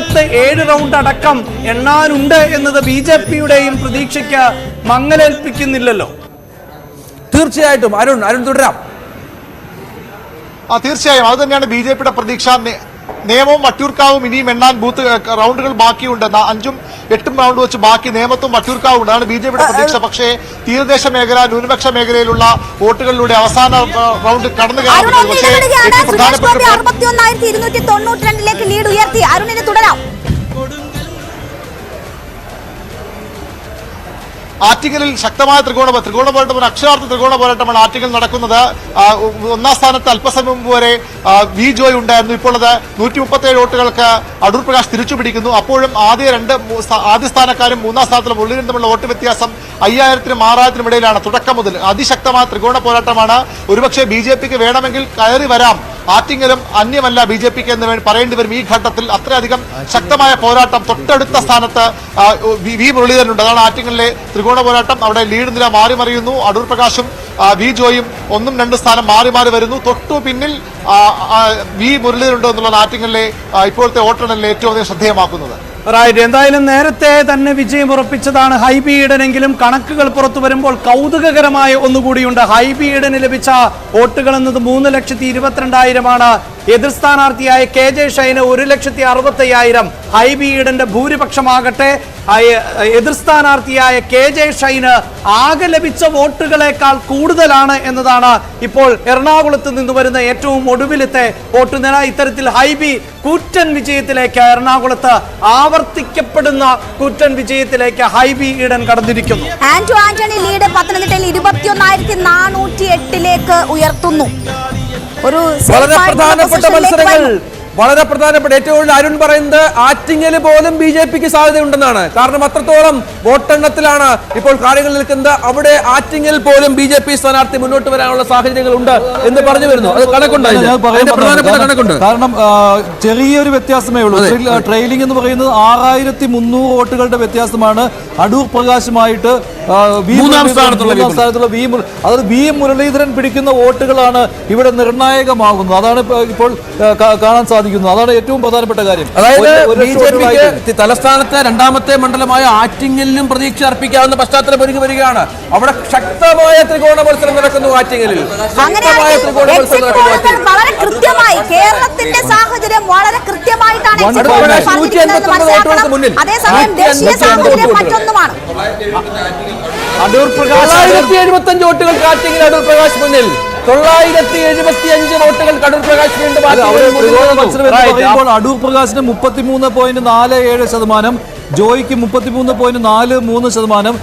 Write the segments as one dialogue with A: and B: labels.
A: ഇരുപത്തി ഏഴ് റൗണ്ട് അടക്കം എണ്ണാനുണ്ട് എന്നത് ബി ജെ പിയുടെയും പ്രതീക്ഷയ്ക്ക് മങ്ങലേൽപ്പിക്കുന്നില്ലല്ലോ.
B: തീർച്ചയായിട്ടും അരുൺ അരുൺ തുടരാം.
C: ആ തീർച്ചയായും. അത് തന്നെയാണ് ബി ജെ പിയുടെ പ്രതീക്ഷ. നിയമവും വട്ടിയൂർക്കാവും ഇനിയും എണ്ണാൻ ബൂത്ത് റൗണ്ടുകൾ ബാക്കിയുണ്ട്. അഞ്ചും എട്ടും റൗണ്ട് വെച്ച് ബാക്കി നിയമത്തും വട്ടിയൂർക്കാവും ഉണ്ട് അതാണ് ബി ജെ പിയുടെ പ്രതീക്ഷ. പക്ഷേ തീരദേശ മേഖല ന്യൂനപക്ഷ മേഖലയിലുള്ള വോട്ടുകളിലൂടെ അവസാന റൗണ്ട് കടന്നു
D: ഒന്നിന്
C: പക്ഷേ ഏറ്റവും പ്രധാനപ്പെട്ട
D: ലീഡ് ഉയർത്തി. അരുണിന് തുടരാം.
C: ആറ്റിങ്ങലിൽ ശക്തമായ ത്രികോണ ത്രികോണ പോരാട്ടം അക്ഷരാർത്ഥ ത്രികോണ പോരാട്ടമാണ് ആറ്റിങ്ങൽ നടക്കുന്നത് ഒന്നാം സ്ഥാനത്ത് അല്പസമയം മുമ്പ് വരെ വി ജോയ് ഉണ്ടായിരുന്നു. ഇപ്പോൾ അത് നൂറ്റി മുപ്പത്തേഴ് വോട്ടുകൾക്ക് അടൂർ പ്രകാശ് തിരിച്ചു പിടിക്കുന്നു അപ്പോഴും ആദ്യ രണ്ട് ആദ്യ സ്ഥാനക്കാരും മൂന്നാം സ്ഥാനത്തിലും ഉള്ളിലും തമ്മിലുള്ള വോട്ട് വ്യത്യാസം അയ്യായിരത്തിനും ആറായിരത്തിനും ഇടയിലാണ്. തുടക്കം മുതൽ അതിശക്തമായ ത്രികോണ പോരാട്ടമാണ്. ഒരുപക്ഷെ ബി വേണമെങ്കിൽ കയറി വരാം. ആറ്റിങ്ങലും അന്യമല്ല ബി ജെ പിക്ക് എന്ന് വേണ്ടി പറയേണ്ടി വരും. ഈ ഘട്ടത്തിൽ അത്രയധികം ശക്തമായ പോരാട്ടം തൊട്ടടുത്ത സ്ഥാനത്ത് വി മുരളീധരനുണ്ട്. അതാണ് ആറ്റിങ്ങലിലെ ത്രികോണ പോരാട്ടം. അവിടെ ലീഡ് നില മാറി മറിയുന്നു. അടൂർ പ്രകാശും വി ജോയും ഒന്നും രണ്ട് സ്ഥാനം മാറി മാറി വരുന്നു. തൊട്ടു പിന്നിൽ വി മുരളീധരനുണ്ട് എന്നുള്ളതാണ് ആറ്റിങ്ങലിലെ ഇപ്പോഴത്തെ വോട്ടെണ്ണലിൽ ഏറ്റവും അധികം ശ്രദ്ധേയമാക്കുന്നത്.
A: റൈറ്റ് എന്തായാലും നേരത്തെ തന്നെ വിജയം ഉറപ്പിച്ചതാണ് ഹൈബി ഈഡനെങ്കിലും കണക്കുകൾ പുറത്തു വരുമ്പോൾ കൗതുകകരമായ ഒന്നുകൂടിയുണ്ട്. ഹൈബി ഈഡന് ലഭിച്ച വോട്ടുകൾ എന്നത് മൂന്ന് ലക്ഷത്തി ഇരുപത്തിരണ്ടായിരമാണ്. എതിർ സ്ഥാനാർത്ഥിയായ കെ ജെ ഷൈന് ഒരു ലക്ഷത്തി അറുപത്തി അയ്യായിരം ഹൈബി ഈഡന്റെ ഭൂരിപക്ഷമാകട്ടെ. എതിർ സ്ഥാനാർത്ഥിയായ കെ ജെ ഷൈന് ആകെ ലഭിച്ച വോട്ടുകളേക്കാൾ കൂടുതലാണ് എന്നതാണ് ഇപ്പോൾ എറണാകുളത്ത് നിന്ന് വരുന്ന ഏറ്റവും ഒടുവിലത്തെ വോട്ട് നില ഇത്തരത്തിൽ ഹൈബി കൂറ്റൻ വിജയത്തിലേക്ക് എറണാകുളത്ത് ആവർത്തിക്കപ്പെടുന്ന കൂറ്റൻ വിജയത്തിലേക്ക് ഹൈബി ഈഡൻ കടന്നിരിക്കുന്നു.
D: ആന്റോ ആന്റണി ലീഡ് പത്തനംതിട്ടയിൽ ഇരുപത്തിയൊന്നായിരത്തി നാനൂറ്റി എട്ടിലേക്ക് ഉയർത്തുന്നു. ഒരു
B: വളരെ പ്രധാനപ്പെട്ട മത്സരങ്ങൾ. വളരെ പ്രധാനപ്പെട്ട ഏറ്റവും കൂടുതൽ അരുൺ പറയുന്നത് ആറ്റിങ്ങൽ പോലും ബി ജെ പിക്ക് സാധ്യതയുണ്ടെന്നാണ്. കാരണം അത്രത്തോളം വോട്ടെണ്ണത്തിലാണ് ഇപ്പോൾ കാര്യങ്ങൾ നിൽക്കുന്നത്. അവിടെ ആറ്റിങ്ങൽ പോലും ബി ജെ പി സ്ഥാനാർത്ഥി മുന്നോട്ട് വരാനുള്ള സാഹചര്യങ്ങൾ ഉണ്ട് എന്ന് പറഞ്ഞു വരുന്നു. അത് കണക്കുണ്ട്.
E: കാരണം- ചെറിയൊരു വ്യത്യാസമേ ഉള്ളൂ. ട്രെയിലിംഗ് എന്ന് പറയുന്നത് ആറായിരത്തി മുന്നൂറ് വോട്ടുകളുടെ വ്യത്യാസമാണ്. അടൂർ പ്രകാശുമായിട്ട് വി
B: സ്ഥാനത്തുള്ള
E: അതായത് വി മുരളീധരൻ പിടിക്കുന്ന വോട്ടുകളാണ് ഇവിടെ നിർണായകമാകുന്നത്. അതാണ് ഇപ്പോൾ കാണാൻ സാധിക്കുന്നത്. അതാണ് ഏറ്റവും പ്രധാനപ്പെട്ട കാര്യം.
B: അതായത് ബി ജെ. പിക്ക് തലസ്ഥാനത്തെ രണ്ടാമത്തെ മണ്ഡലമായ ആറ്റിങ്ങലിലും പ്രതീക്ഷ അർപ്പിക്കാവുന്ന പശ്ചാത്തലം ഒരുങ്ങി വരികയാണ്. അവിടെ ശക്തമായ ത്രികോണ മത്സരം നടക്കുന്നു ആറ്റിങ്ങലിൽ. ശക്തമായ ത്രികോണ മത്സരം നടക്കുന്നു
D: വളരെ കൃത്യമായി കേരളത്തിന്റെ സാഹചര്യം വളരെ കൃത്യമായിട്ടാണ്
E: One
D: എക്സിറ്റ്
E: point
D: പോളുകൾ
E: nine.
D: പറഞ്ഞിരിക്കുന്നതെന്ന്
B: 189 വോട്ടുകൾക്ക് മുന്നിൽ.
D: അതേസമയം ദേശീയ
B: 189
D: സാഹചര്യം. മറ്റൊന്നുമാണ്.
A: അടൂർ പ്രകാശ്
B: തൊള്ളായിരത്തി എഴുപത്തി അഞ്ച് വോട്ടുകൾ കാറ്റിങ്ങിൽ അടൂർ പ്രകാശ് മുന്നിൽ. തൊള്ളായിരത്തി എഴുപത്തി അഞ്ച് വോട്ടുകൾ കടൂർ പ്രകാശ് വീണ്ടും
E: അടൂർ പ്രകാശിന് മുപ്പത്തിമൂന്ന് പോയിന്റ് നാല് ഏഴ് ശതമാനം ജോയിക്ക് മുപ്പത്തിമൂന്ന് പോയിന്റ് നാല് മൂന്ന് ശതമാനം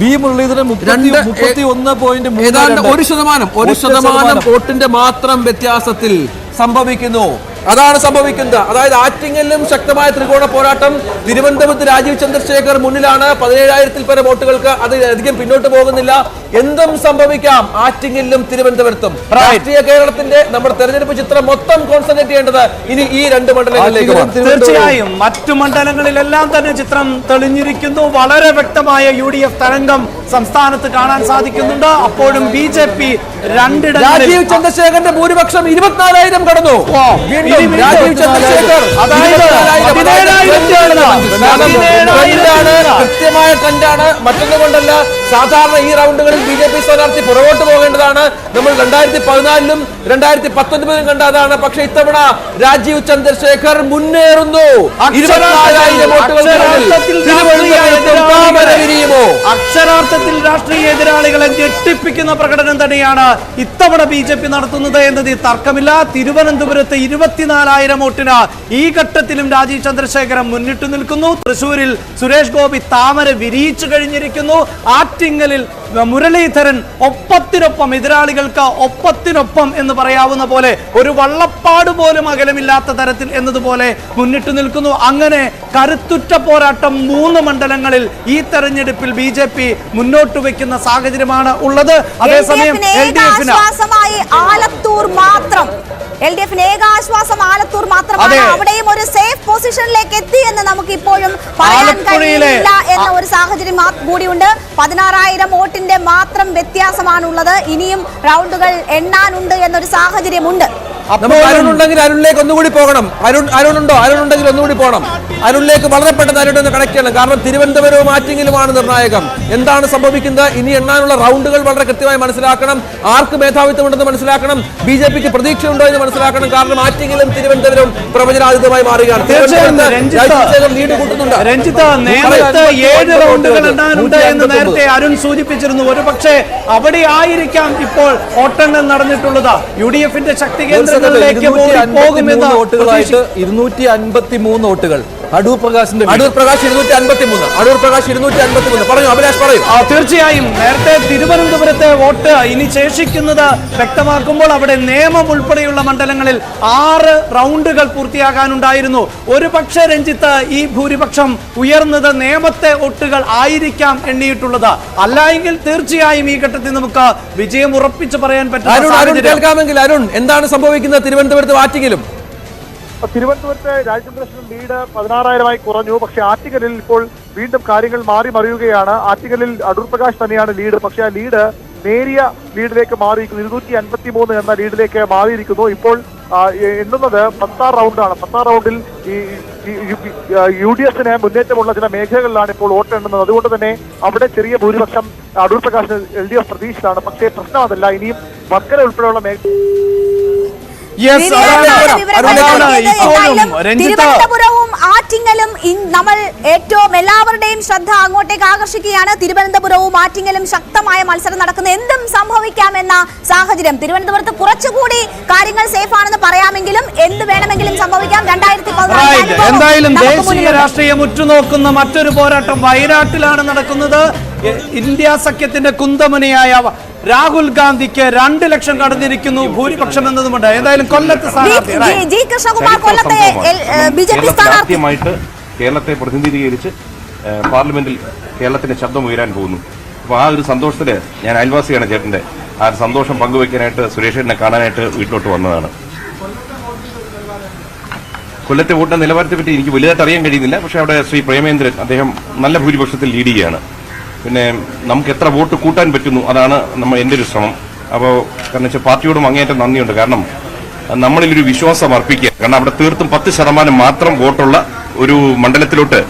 E: വി മുരളീധരൻ മുപ്പത്തി ഒന്ന് പോയിന്റ്
B: ഏതാണ്ട് ഒരു ശതമാനം ഒരു ശതമാനം. വോട്ടിന്റെ മാത്രം വ്യത്യാസത്തിൽ സംഭവിക്കുന്നു. അതാണ് സംഭവിക്കുന്നത്. അതായത് ആറ്റിങ്ങലിലും ശക്തമായ ത്രികോണ പോരാട്ടം തിരുവനന്തപുരത്ത് രാജീവ് ചന്ദ്രശേഖർ മുന്നിലാണ്. പതിനേഴായിരത്തിൽ പരം വോട്ടുകൾക്ക് അത് അധികം പിന്നോട്ട് പോകുന്നില്ല. എന്തും സംഭവിക്കാം ആറ്റിങ്ങലിലും തിരുവനന്തപുരത്തും. രാഷ്ട്രീയ കേരളത്തിന്റെ നമ്മുടെ തെരഞ്ഞെടുപ്പ് ചിത്രം മൊത്തം കോൺസെൻട്രേറ്റ് ചെയ്യേണ്ടത് ഇനി ഈ രണ്ട് മണ്ഡലങ്ങളിലേക്ക്
A: തീർച്ചയായും മറ്റു മണ്ഡലങ്ങളിലെല്ലാം തന്നെ ചിത്രം തെളിഞ്ഞിരിക്കുന്നു. വളരെ വ്യക്തമായ യു ഡി എഫ് തരംഗം സംസ്ഥാനത്ത് കാണാൻ സാധിക്കുന്നുണ്ട്. അപ്പോഴും ബി ജെ പി രണ്ടിടം
B: രാജീവ് ചന്ദ്രശേഖരന്റെ ഭൂരിപക്ഷം ഇരുപത്തിനാലായിരം കടന്നു. രാജീവ് ചന്ദ്രശേഖർ.
A: അതായത് പതിനേഴായിരം
B: കൃത്യമായ ട്രെൻഡാണ്. മറ്റൊന്നും കൊണ്ടല്ല. സാധാരണ ഈ റൗണ്ടുകളിൽ ബി ജെ പി സ്ഥാനാർത്ഥി പുറകോട്ട് പോകേണ്ടതാണ്. നമ്മൾ രണ്ടായിരത്തി പതിനാലിലും രണ്ടായിരത്തി പത്തൊൻപതിലും കണ്ടതാണ്. പക്ഷെ ഇത്തവണ രാജീവ് ചന്ദ്രശേഖർ മുന്നേറുന്നു. ഇരുപത്തിനാലായിരം
A: അക്ഷരാർത്ഥത്തിൽ രാഷ്ട്രീയ എതിരാളികളെ ഞെട്ടിപ്പിക്കുന്ന പ്രകടനം തന്നെയാണ് ഇത്തവണ ബി ജെ പി നടത്തുന്നത് എന്നതിൽ തർക്കമില്ല. തിരുവനന്തപുരത്ത് ഇരുപത്തിനാലായിരം വോട്ടിന് ഈ ഘട്ടത്തിലും രാജീവ് ചന്ദ്രശേഖരൻ മുന്നിട്ടു നിൽക്കുന്നു. തൃശൂരിൽ സുരേഷ് ഗോപി താമര വിരിയിച്ചു കഴിഞ്ഞിരിക്കുന്നു. ആറ്റിങ്ങലിൽ മുരളീധരൻ ഒപ്പത്തിനൊപ്പം എതിരാളികൾക്ക് ഒപ്പത്തിനൊപ്പം എന്ന് പറയാവുന്ന പോലെ ഒരു വള്ളപ്പാട് പോലും അകലമില്ലാത്ത തരത്തിൽ എന്നതുപോലെ മുന്നിട്ട് നിൽക്കുന്നു. അങ്ങനെ കരുത്തുറ്റ പോരാട്ടം മൂന്ന് മണ്ഡലങ്ങളിൽ ഈ തെരഞ്ഞെടുപ്പിൽ ബി ജെ പി മുന്നോട്ട് വെക്കുന്ന സാഹചര്യമാണ് ഉള്ളത്. അതേസമയം എൽ ഡി എഫിന്
D: ആശ്വാസമായി ആലത്തൂർ മാത്രം. എൽ ഡി എഫിന് ഏക ആശ്വാസം ആലത്തൂർ മാത്രമാണ്. അവിടെയും ഒരു സേഫ് പൊസിഷനിലേക്ക് എത്തി എന്ന് നമുക്ക് ഇപ്പോഴും പറയാൻ കഴിയില്ല എന്ന ഒരു സാഹചര്യം കൂടിയുണ്ട്. പതിനാറായിരം വോട്ടിന്റെ മാത്രം വ്യത്യാസമാണുള്ളത്. ഇനിയും റൗണ്ടുകൾ എണ്ണാനുണ്ട് എന്നൊരു സാഹചര്യമുണ്ട്.
B: നമുക്ക് അരുൺ ഉണ്ടെങ്കിൽ അരുണിലേക്ക് ഒന്നുകൂടി പോകണം. അരുൺ അരുൺ ഉണ്ടോ അരുൺ ഉണ്ടെങ്കിൽ ഒന്നുകൂടി പോകണം. അരുണിലേക്ക് വളരെ പെട്ടെന്ന് അരുൺ ഒന്ന് കണക്ട് ചെയ്യണം. കാരണം തിരുവനന്തപുരവും ആറ്റിങ്ങിലുമാണ് നിർണായകം. എന്താണ് സംഭവിക്കുന്നത്? ഇനി എണ്ണാനുള്ള റൗണ്ടുകൾ വളരെ കൃത്യമായി മനസ്സിലാക്കണം. ആർക്ക് മേധാവിത്വം ഉണ്ടെന്ന് മനസ്സിലാക്കണം. ബി ജെ പിക്ക് പ്രതീക്ഷയുണ്ടോ എന്ന് മനസ്സിലാക്കണം. കാരണം ആറ്റിങ്ങിലും തിരുവനന്തപുരവും പ്രവചനാതീതമായി മാറുകയാണ്.
A: തീർച്ചയായും രഞ്ജിത്ത് നേരത്തെ ഏഴ് റൗണ്ടുകൾ എണ്ണാനുണ്ട് എന്ന് നേരത്തെ അരുൺ സൂചിപ്പിച്ചിരുന്നു. ഒരു പക്ഷേ അവിടെ ആയിരിക്കാം ഇപ്പോൾ ഓട്ടങ്ങൾ നടന്നിട്ടുള്ളത്. യു ഡി എഫിന്റെ ശക്തി
E: വോട്ടുകളായിട്ട് ഇരുന്നൂറ്റി അൻപത്തി മൂന്ന് വോട്ടുകൾ അടൂർ പ്രകാശിന്റെ.
B: അടൂർ പ്രകാശ് ഇരുന്നൂറ്റി അൻപത്തി മൂന്ന് അടൂർ പ്രകാശ് ഇരുന്നൂറ്റി അൻപത്തി മൂന്ന് പറഞ്ഞു അഭിലാഷ് പറയും.
A: തീർച്ചയായും. നേരത്തെ തിരുവനന്തപുരത്തെ വോട്ട് ഇനി ശേഷിക്കുന്നത് വ്യക്തമാക്കുമ്പോൾ അവിടെ നിയമം ഉൾപ്പെടെയുള്ള മണ്ഡലങ്ങളിൽ ആറ് റൗണ്ടുകൾ പൂർത്തിയാകാനുണ്ടായിരുന്നു. ഒരു പക്ഷേ രഞ്ജിത്ത് ഈ ഭൂരിപക്ഷം ഉയർന്നത് നിയമത്തെ വോട്ടുകൾ ആയിരിക്കാം എണ്ണിയിട്ടുള്ളത്. അല്ല എങ്കിൽ തീർച്ചയായും ഈ ഘട്ടത്തിൽ നമുക്ക് വിജയം ഉറപ്പിച്ച് പറയാൻ പറ്റും
B: അരുൺ എന്താണ് സംഭവിക്കുന്നത് തിരുവനന്തപുരത്ത് ആറ്റിങ്ങിലും
F: തിരുവനന്തപുരത്തെ രാജചന്ദ്രേശ്വരൻ ലീഡ് പതിനാറായിരമായി കുറഞ്ഞു. പക്ഷേ ആറ്റിങ്ങലിൽ ഇപ്പോൾ വീണ്ടും കാര്യങ്ങൾ മാറി മറിയുകയാണ്. ആറ്റിങ്ങലിൽ അടൂർ പ്രകാശ് തന്നെയാണ് ലീഡ് പക്ഷേ ആ ലീഡ് നേരിയ ലീഡിലേക്ക് മാറിയിരിക്കുന്നു. ഇരുന്നൂറ്റി അൻപത്തി മൂന്ന് എന്ന ലീഡിലേക്ക് മാറിയിരിക്കുന്നു. ഇപ്പോൾ എണ്ണുന്നത് പത്താം റൗണ്ടാണ്. പത്താം റൗണ്ടിൽ ഈ യു ഡി എഫിന് മുന്നേറ്റമുള്ള ചില മേഖലകളിലാണ് ഇപ്പോൾ വോട്ട് എണ്ണുന്നത്. അതുകൊണ്ട് തന്നെ അവിടെ ചെറിയ ഭൂരിപക്ഷം Adoor Prakash L D F പ്രതീക്ഷിച്ചാണ് പക്ഷേ പ്രശ്നം അതല്ല. ഇനിയും വർക്കല ഉൾപ്പെടെയുള്ള മേഖല
D: തിരുവനന്തപുരവും ആറ്റിങ്ങലും നമ്മൾ ഏറ്റവും എല്ലാവരുടെയും ശ്രദ്ധ അങ്ങോട്ടേക്ക് ആകർഷിക്കുകയാണ്. തിരുവനന്തപുരവും ആറ്റിങ്ങലും ശക്തമായ മത്സരം നടക്കുന്ന. എന്തും സംഭവിക്കാമെന്ന സാഹചര്യം. തിരുവനന്തപുരത്ത് കുറച്ചുകൂടി കാര്യങ്ങൾ സേഫ് ആണെന്ന് പറയാമെങ്കിലും എന്ത് വേണമെങ്കിലും സംഭവിക്കാം. രണ്ടായിരത്തി.
A: എന്തായാലും ദേശീയ രാഷ്ട്രീയം ഉറ്റുനോക്കുന്ന മറ്റൊരു പോരാട്ടം വയനാട്ടിലാണ് നടക്കുന്നത്. ഇന്ത്യ സഖ്യത്തിന്റെ കുന്തമണിയായ രാഹുൽ ഗാന്ധിക്ക് രണ്ട് ലക്ഷം കടന്നിരിക്കുന്നു ഭൂരിപക്ഷം എന്നതുമുണ്ട്. എന്തായാലും കൊല്ലത്ത് സ്ഥാനാർത്ഥി right.
D: ജി കൃഷ്ണകുമാർ കൊല്ലത്തെ ബി ജെ പി
G: കേരളത്തിൽ
D: സ്ഥാനാർത്ഥി
G: ആദ്യമായിട്ട് കേരളത്തെ പ്രതിനിധീകരിച്ച് പാർലമെന്റിൽ കേരളത്തിന്റെ ശബ്ദം ഉയരാൻ പോകുന്നു. അപ്പൊ ആ ഒരു സന്തോഷത്തിൽ ഞാൻ അയൽവാസിയാണ് ചേട്ടന്റെ ആ ഒരു സന്തോഷം പങ്കുവെക്കാനായിട്ട് സുരേഷേട്ടനെ കാണാനായിട്ട് വീട്ടിലോട്ട് വന്നതാണ്. കൊല്ലത്തെ വോട്ടിന്റെ നിലവാരത്തെ പറ്റി എനിക്ക് വലുതായിട്ട് അറിയാൻ കഴിയുന്നില്ല. പക്ഷെ അവിടെ ശ്രീ പ്രേമേന്ദ്രൻ അദ്ദേഹം നല്ല ഭൂരിപക്ഷത്തിൽ ലീഡ് ചെയ്യുകയാണ് പിന്നെ നമുക്ക് എത്ര വോട്ട് കൂട്ടാൻ പറ്റുന്നു അതാണ് നമ്മൾ എന്റെ ഒരു ശ്രമം. അപ്പോൾ കാരണം വെച്ചാൽ പാർട്ടിയോടും അങ്ങേയറ്റം നന്ദിയുണ്ട്. കാരണം നമ്മളിലൊരു വിശ്വാസം അർപ്പിക്കുക. കാരണം അവിടെ തീർത്തും പത്ത് ശതമാനം മാത്രം വോട്ടുള്ള ഒരു മണ്ഡലത്തിലോട്ട്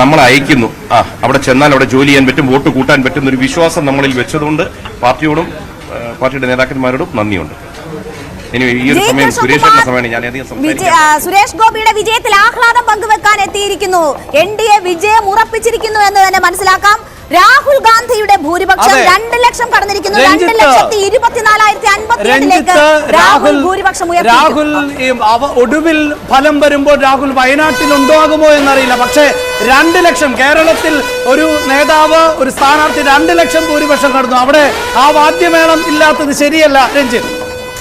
G: നമ്മൾ അയക്കുന്നു. ആ അവിടെ ചെന്നാൽ അവിടെ ജോലി ചെയ്യാൻ പറ്റും വോട്ട് കൂട്ടാൻ പറ്റുന്ന ഒരു വിശ്വാസം നമ്മളിൽ വെച്ചതുകൊണ്ട് പാർട്ടിയോടും പാർട്ടിയുടെ നേതാക്കന്മാരോടും നന്ദിയുണ്ട്.
D: സുരേഷ് ഗോപിയുടെ വിജയത്തിൽ ആഹ്ലാദം പങ്കുവെക്കാൻ എത്തിയിരിക്കുന്നു. എൻ ഡി എ വിജയം ഉറപ്പിച്ചിരിക്കുന്നു എന്ന് തന്നെ മനസ്സിലാക്കാം. രാഹുൽ ഗാന്ധിയുടെ ഭൂരിപക്ഷം. രണ്ട് ലക്ഷം കടന്നിരിക്കുന്നു. രണ്ട്. ലക്ഷത്തി ഇരുപത്തിനാലായിരത്തി അൻപത്തിരണ്ടിലേക്ക് രാഹുൽ ഭൂരിപക്ഷം
A: രാഹുൽ ഈ ഒടുവിൽ ഫലം വരുമ്പോൾ രാഹുൽ വയനാട്ടിൽ ഉണ്ടാകുമോ എന്നറിയില്ല. പക്ഷേ രണ്ട് ലക്ഷം കേരളത്തിൽ ഒരു നേതാവ് ഒരു സ്ഥാനാർത്ഥി രണ്ട് ലക്ഷം ഭൂരിപക്ഷം കടന്നു. അവിടെ ആ വാദ്യമേളം ഇല്ലാത്തത് ശരിയല്ല രഞ്ജിത്ത്.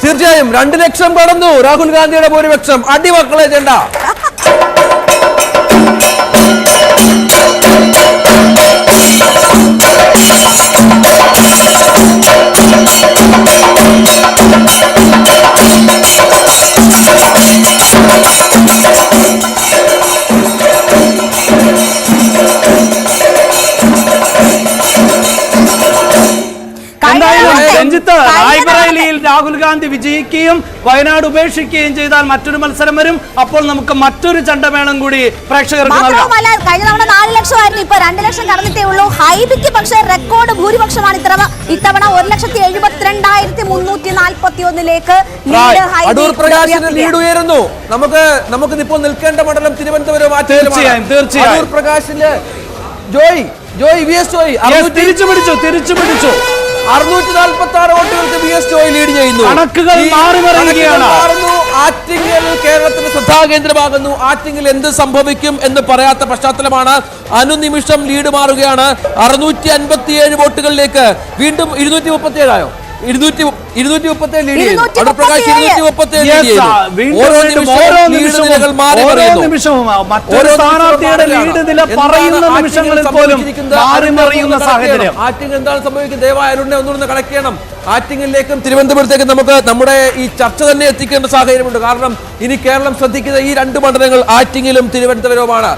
B: തീർച്ചയായും രണ്ട് ലക്ഷം കടന്നു രാഹുൽ ഗാന്ധിയുടെ ഭൂരിപക്ഷം. അടിമക്കളെ ചെണ്ട.
A: രഞ്ജിത്ത് റായ്ബറേലിയിൽ രാഹുൽ ഗാന്ധി വിജയിക്കുകയും വയനാട് ഉപേക്ഷിക്കുകയും ചെയ്താൽ മറ്റൊരു മത്സരം വരും. അപ്പോൾ നമുക്ക് മറ്റൊരു ചണ്ടമേളം കൂടി പ്രേക്ഷകർക്ക്
D: മാത്രവുമല്ല കഴിഞ്ഞ തവണ നാല് ലക്ഷമായിരുന്നു ഇപ്പൊ രണ്ട് ലക്ഷം കടന്നിട്ടേ ഉള്ളൂ. ഹൈബിക്ക് പക്ഷേ റെക്കോർഡ് ഭൂരിപക്ഷമാണ് ഇത്തവണ. ഇത്തവണ ഒരു ലക്ഷത്തി എഴുപത്തിരണ്ടായിരത്തി മുന്നൂറ്റി നാൽപ്പത്തി ഒന്നിലേക്ക് ലീഡ് ഹൈബി
B: അടൂർ പ്രകാശിന് ലീഡ് ഉയരുന്നു. നമുക്ക് നമുക്ക് ഇപ്പോൾ നിൽക്കേണ്ട മണ്ഡലം തിരുവനന്തപുരം.
A: തീർച്ചയായും, തീർച്ചയായും.
B: അടൂർ പ്രകാശിന് ജോയ് ജോയ് വി എസ് ജോയ്
A: തിരിച്ചു പിടിച്ചു തിരിച്ചു പിടിച്ചു.
B: അറുന്നൂറ്റി നാൽപ്പത്തി ആറ് വോട്ടുകൾക്ക് ബി എസ് ജോയ് ലീഡ് ചെയ്യുന്നു.
A: കണക്കുകൾ
B: മാറുന്നു. ആറ്റിങ്ങൽ കേരളത്തിന്റെ ശ്രദ്ധാകേന്ദ്രമാകുന്നു. ആറ്റിങ്ങൽ എന്ത് സംഭവിക്കും എന്ന് പറയാത്ത പശ്ചാത്തലമാണ്. അനുനിമിഷം ലീഡ് മാറുകയാണ്. അറുന്നൂറ്റി അൻപത്തിയേഴ് വോട്ടുകളിലേക്ക് വീണ്ടും ഇരുന്നൂറ്റി മുപ്പത്തി ഏഴായോ ഇരുന്നൂറ്റി ഇരുന്നൂറ്റി മുപ്പത്തി ഏഴ് ലീഡ് ചെയ്യുന്നു. പ്രകാശ്. ഇരുന്നൂറ്റി മുപ്പത്തി ഏഴ് ലീഡ് ചെയ്യുന്നു ഓരോ നിലകൾ മാറി
A: നിമിഷവും മറ്റൊരു സ്ഥാനാർത്ഥിയുടെ ലീഡ് നില പറയുന്ന നിമിഷങ്ങളിൽ പോലും? മാറി മറിയുന്ന. സാഹചര്യം.
B: ആറ്റിങ്ങൽ എന്താണ് സംഭവിക്കുന്നത്? ദയവായി അരുണിനെ ഒന്നുകൂടെ കണക്ട് ചെയ്യണം. ആറ്റിങ്ങലിലേക്കും തിരുവനന്തപുരത്തേക്കും നമുക്ക് നമ്മുടെ ഈ ചർച്ച തന്നെ എത്തിക്കേണ്ട സാഹചര്യമുണ്ട്. കാരണം ഇനി കേരളം ശ്രദ്ധിക്കുന്ന ഈ രണ്ട് മണ്ഡലങ്ങൾ ആറ്റിങ്ങലും തിരുവനന്തപുരവുമാണ്.